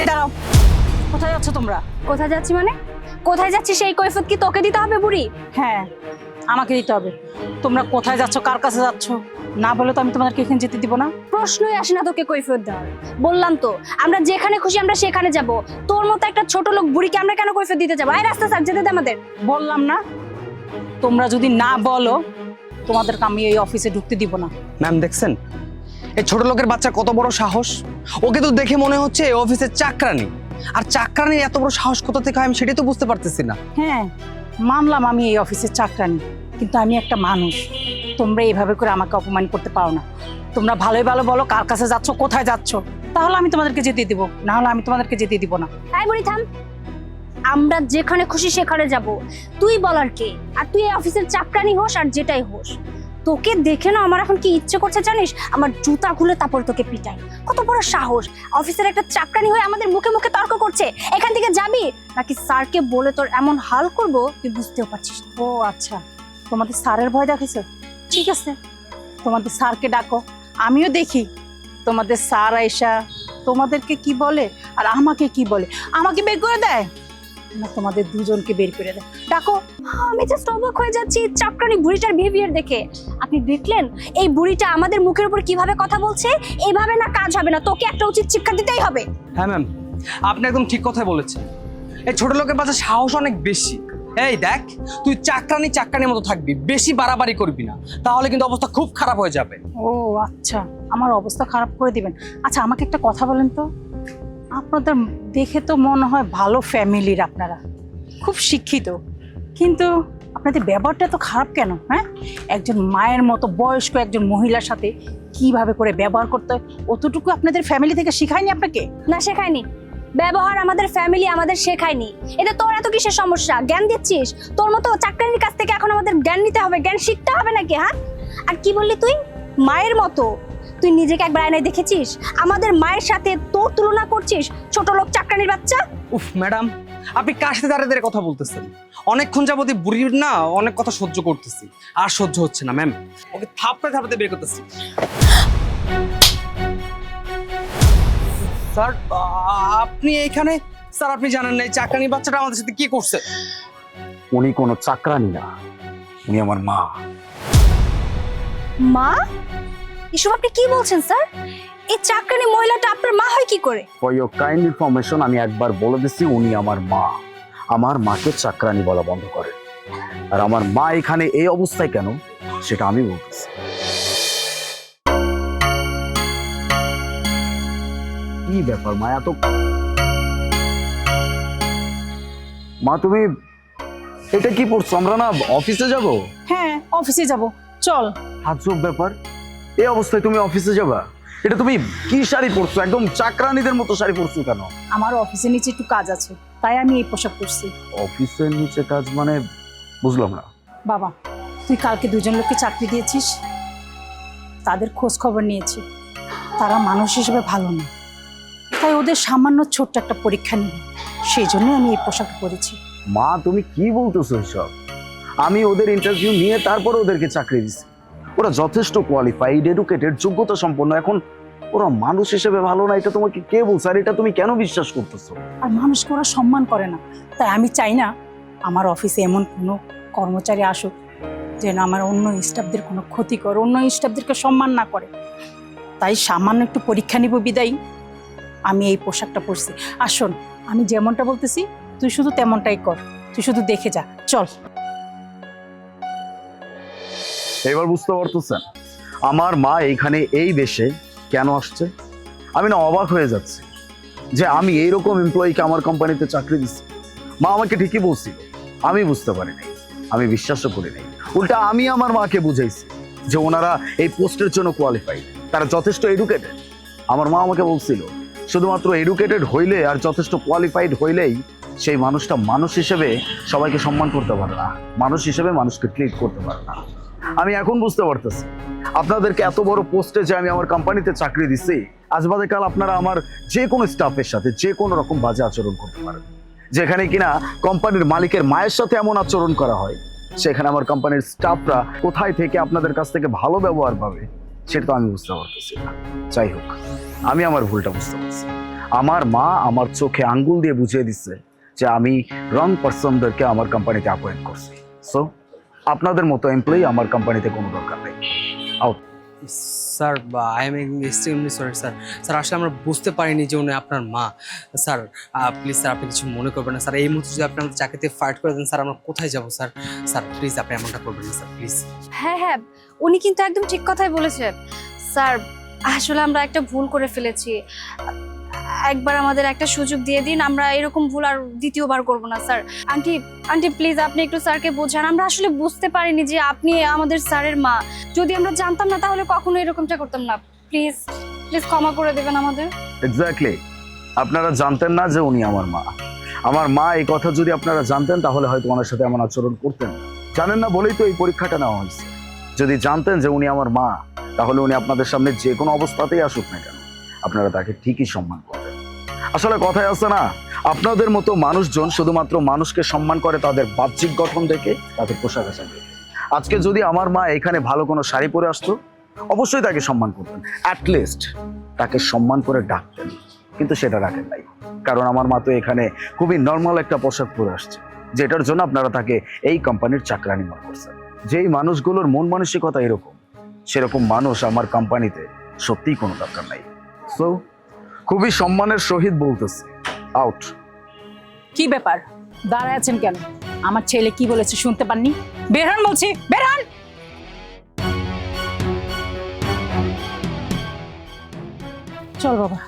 এই দাঁড়াও। কোথায় যাচ্ছ তোমরা? কোথায় যাচ্ছি মানে? কোথায় যাচ্ছি সেই কৈফত কি তোকে দিতে হবে বুড়ি? হ্যাঁ আমাকে দিতে হবে। তোমরা কোথায় যাচ্ছ কার কাছে যাচ্ছ না বলে তো আমি তোমাদেরকে এখানে যেতে দিব না। প্রশ্নই আসে না তোকে কৈফিয়ত দেওয়ার। বললাম তো আমরা যেখানে খুশি আমরা সেখানে যাব। তোর মতো একটা ছোট লোক বুড়িকে আমরা কেন কৈফিয়ত দিতে যাব? এই রাস্তা স্যার যেতে দে আমাদের। বললাম না তোমরা যদি না বলো তোমাদেরকে আমি এই অফিসে ঢুকতে দিব না। ম্যাম দেখছেন? এই ছোট লোকের বাচ্চা কত বড় সাহস? ওকে তো দেখে মনে হচ্ছে এই অফিসের চাকরানি। আর চাকরানির এত বড় সাহস কোথা থেকে হয় আমি সেটাই তো বুঝতে পারতেছি না। হ্যাঁ মানলাম আমি এই অফিসের চাকরানি কিন্তু আমি একটা মানুষ। তোমরা এইভাবে করে আমাকে অপমান করতে পারো না। তোমরা ভালোই ভালো বলো কার কাছে যাচ্ছ কোথায় যাচ্ছ। তাহলে আমি তোমাদেরকে যেতে দিব না হলে আমি তোমাদেরকে যেতে দিব না। তাই বুড়ি থাম। আমরা যেখানে খুশি সেখানে যাব। তুই বলার কে? আর তুই এই অফিসের চাকরানি হোস আর যেটাই হোস। তোকে দেখে না আমার এখন কি ইচ্ছে করছে জানিস? আমার জুতা খুলে তারপর তোকে পিটাই। কত বড় সাহস। অফিসের একটা চাকরানি হয়ে আমাদের মুখে মুখে তর্ক করছে। এখান থেকে যাবি? নাকি স্যারকে বলে তোর এমন হাল করব তুই বুঝতেও পারছিস ও আচ্ছা। তোমাদের স্যারের ভয় দেখেছ ঠিক আছে। তোমাদের স্যারকে ডাকো। আমিও দেখি। তোমাদের স্যার আইসা তোমাদেরকে কি বলে আর আমাকে কি বলে? আমাকে বের করে দেয়? না তোমাদের দুজনকে বের করে দেয় ডাকো। আমি জাস্ট অবাক হয়ে যাচ্ছি চাকরানি বুড়িটার বিহেভিয়ার দেখে। আপনি দেখলেন? এই বুড়িটা আমাদের মুখের উপর কীভাবে কথা বলছে? এইভাবে না কাজ হবে না তোকে একটা উচিত শিক্ষা দিতেই হবে। হ্যাঁ ম্যাম। আপনি একদম ঠিক কথাই বলেছেন। এই ছোট লোকের বাচ্চা সাহস অনেক বেশি। এই দেখ তুই চাকরানি চাকরানির মতো থাকবি বেশি বাড়াবাড়ি করবি না। তাহলে কিন্তু অবস্থা খুব খারাপ হয়ে যাবে। ও আচ্ছা। আমার অবস্থা খারাপ করে দিবেন। আচ্ছা আমাকে একটা কথা বলেন তো। আপনাদের দেখে তো মনে হয় ভালো ফ্যামিলির আপনারা। খুব শিক্ষিত। কিন্তু আপনাদের ব্যবহারটা তো খারাপ কেন হ্যাঁ? একজন মায়ের মতো বয়স্ক একজন মহিলার সাথে কীভাবে করে ব্যবহার করতে হয়? অতটুকু আপনাদের ফ্যামিলি থেকে শেখায়নি আপনাকে? না, শেখায়নি। ব্যবহার আমাদের ফ্যামিলি আমাদের শেখায়নি। এটা তোর এত কিসের সমস্যা? জ্ঞান দিচ্ছিস? তোর মতো চাকরানির কাছ থেকে এখন আমাদের জ্ঞান নিতে হবে। জ্ঞান শিখতে হবে নাকি হ্যাঁ? আর কি বললি তুই? মায়ের মতো তুই নিজেকে একবার আয়নায় দেখেছিস? আমাদের মায়ের সাথে তোর তুলনা করছিস? ছোট লোক চাকরানির বাচ্চা? উফ ম্যাডাম আপনি কার সাথে দাঁড়িয়ে দাঁড়িয়ে কথা বলতেছেন? অনেকক্ষণ যাবতই বুড়ির না অনেক কথা সহ্য করতেছি। আর সহ্য হচ্ছে না ম্যাম। ওকে থাপড়ে থাপড়ে বের করতেছি। স্যার আপনি এইখানে? স্যার আপনি জানেন না এই চাকরানি বাচ্চাটা আমাদের সাথে কি করছে? উনি কোনো চাকরানি না উনি আমার মা। মা? এসব আপনি কি বলছেন স্যার? এই চাকরানি মহিলাটা আপনার মা হয় কি করে? ফর ইয়োর কাইন্ড ইনফরমেশন আমি একবার বলে দিচ্ছি উনি আমার মা। আমার মাকে চাকরানি বলা বন্ধ করে। আর আমার মা এখানে এই অবস্থায় কেন সেটা আমি বলতেছি। কি ব্যাপার মা এত মা তুমি এটা কি পড়ছো? আমরা না অফিসে যাব? হ্যাঁ অফিসে যাব। চল। আজব ব্যাপার। এই অবস্থায় তুমি অফিসে যাবা। এটা তুমি কি শাড়ি পরছো? একদম চাকরানিদের মতো শাড়ি পরছো কেন? আমার অফিসের নিচে একটু কাজ আছে তাই আমি এই পোশাক পরছি। অফিসের নিচে কাজ মানে বুঝলাম না। বাবা তুই কালকে দুজন লোককে চাকরি দিয়েছিস তাদের খোঁজ খবর নিয়েছি। তারা মানুষ হিসেবে ভালো না। তাই ওদের সামান্য ছোট্ট একটা পরীক্ষা নিব। সেই জন্যই আমি এই পোশাক পরেছি। মা তুমি কি বলতেছো এসব? আমি ওদের ইন্টারভিউ নিয়ে তারপর ওদেরকে চাকরি দিছি। ওরা যথেষ্ট কোয়ালিফাইড এডুকেটেড যোগ্যতা সম্পন্ন। এখন ওরা মানুষ হিসেবে ভালো না, এটা তোমাকে কে বলছে? আর এটা তুমি কেন বিশ্বাস করতেছো? আর মানুষকে ওরা সম্মান করে না। তাই আমি চাই না আমার অফিসে এমন কোনো কর্মচারী আসুক যেন আমার অন্য স্টাফদের কোনো ক্ষতি করে, অন্য স্টাফদেরকে সম্মান না করে। তাই সামান্য একটু পরীক্ষা নিব বিদায়ী। আমি এই পোশাকটা পরছি। আর শোন, আমি যেমনটা বলতেছি, তুই শুধু তেমনটাই কর। তুই শুধু দেখে যা। চল। এবার বুঝতে পারতেছেন, আমার মা এইখানে এই দেশে কেন আসছে? আমি না অবাক হয়ে যাচ্ছি যে আমি এইরকম এমপ্লয়িকে আমার কোম্পানিতে চাকরি দিচ্ছি। মা আমাকে ঠিকই বলছিল, আমি বুঝতে পারি নাই আমি বিশ্বাসও করি নাই উল্টা আমি আমার মাকে বুঝাইছি যে ওনারা এই পোস্টের জন্য কোয়ালিফাইড তারা যথেষ্ট এডুকেটেড আমার মা আমাকে বলছিল, শুধুমাত্র এডুকেটেড হইলে আর যথেষ্ট কোয়ালিফাইড হইলেই সেই মানুষটা মানুষ হিসেবে সবাইকে সম্মান করতে পারে না, মানুষ হিসেবে মানুষকে ট্রিট করতে পারে না। আমি এখন বুঝতে পারতেছি। আপনাদেরকে এত বড় পোস্টে যে আমি আমার কোম্পানিতে চাকরি দিচ্ছি আজ বাদে কাল আপনারা আমার যে কোনো স্টাফের সাথে যে কোনো রকম বাজে আচরণ করতে পারেন। যেখানে কিনা কোম্পানির মালিকের মায়ের সাথে এমন আচরণ করা হয়, সেখানে আমার কোম্পানির স্টাফরা কোথায় থেকে আপনাদের কাছ থেকে ভালো ব্যবহার পাবে, সেটা তো আমি বুঝতে পারতেছি না। যাই হোক, আমি আমার ভুলটা বুঝতে পারছি। আমার মা আমার চোখে আঙ্গুল দিয়ে বুঝিয়ে দিচ্ছে যে আমি রং পার্সনদেরকে আমার কোম্পানিতে অ্যাপয়েন্ট করছি। সো আপনাদের মতো এমপ্লয়ি আমার কোম্পানিতে কোনো দরকার নেই। Sir I am extremely sorry sir sir আসলে আমরা বুঝতে পারিনি যে উনি আপনার মা। স্যার প্লিজ স্যার আপনি কিছু মনে করবেন না। স্যার এই মুহূর্তে যদি আপনি আমাদের চাকরিতে ফাইট করে দেন স্যার আমরা কোথায় যাব স্যার স্যার প্লিজ আপনি এমনটা করবেন না স্যার প্লিজ হ্যাঁ হ্যাঁ উনি কিন্তু একদম ঠিক কথাই বলেছে স্যার আসলে আমরা একটা ভুল করে ফেলেছি। একবার আমাদের একটা সুযোগ দিয়ে দিন, আমরা এরকম ভুল আর দ্বিতীয়বার করব না, স্যার। আন্টি আন্টি প্লিজ আপনি একটু স্যারকে বোঝান। আমরা আসলে বুঝতে পারিনি যে আপনি আমাদের স্যারের মা। যদি আমরা জানতাম না, তাহলে কখনো এরকমটা করতাম না। প্লিজ প্লিজ ক্ষমা করে দেবেন আমাদের। এক্স্যাক্টলি আপনারা জানতেন না যে উনি আমার মা। আমার মা এই কথা যদি আপনারা জানতেন, তাহলে হয়তো ওনার সাথে এমন আচরণ করতেন। জানেন না, বলেই তো এই পরীক্ষাটা নেওয়া হয়েছে। যদি জানতেন যে উনি আমার মা, তাহলে উনি আপনাদের সামনে যে কোনো অবস্থাতেই আসুক না কেন। আপনারা তাকে ঠিকই সম্মান করবেন আসলে কথায় আছে না। আপনাদের মতো মানুষজন শুধুমাত্র মানুষকে সম্মান করে তাদের বাহ্যিক গঠন দেখে তাদের পোশাক আশাক দেখে। আজকে যদি আমার মা এখানে ভালো কোনো শাড়ি পরে আসতো, অবশ্যই তাকে সম্মান করতেন। অ্যাটলিস্ট তাকে সম্মান করে ডাকতেন। কিন্তু সেটা রাখেন নাই। কারণ আমার মা তো এখানে খুবই নর্মাল একটা পোশাক পরে আসছে। যেটার জন্য আপনারা তাকে এই কোম্পানির চাকরানি মনে করছেন। যেই মানুষগুলোর মন মানসিকতা এরকম, সেরকম মানুষ আমার কোম্পানিতে সত্যিই কোনো দরকার নাই। সো খুবই সম্মানের সহিত বলতেছি। আউট কি ব্যাপার? দাঁড়ায় আছেন কেন? আমার ছেলে কি বলেছে শুনতে পাননি? বের হন বলছি, বের হন! চল বাবা।